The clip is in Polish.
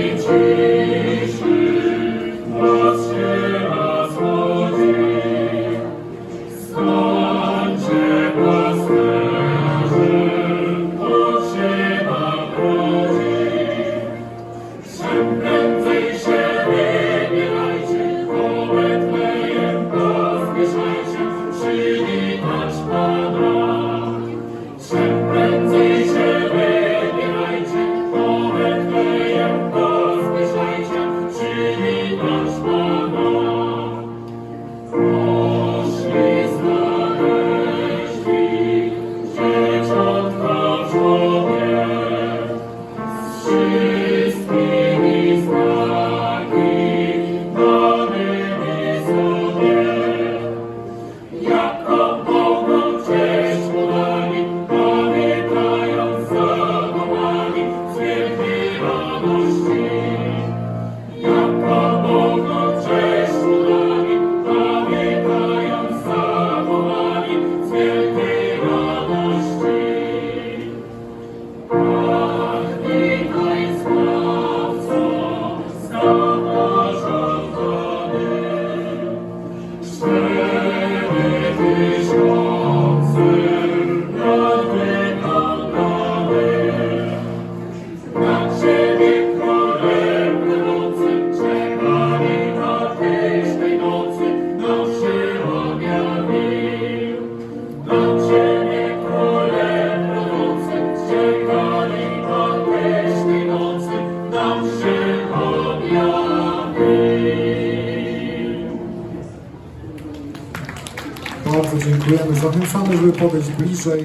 一起。Come Bardzo dziękujemy. Zachęcamy, żeby podejść bliżej.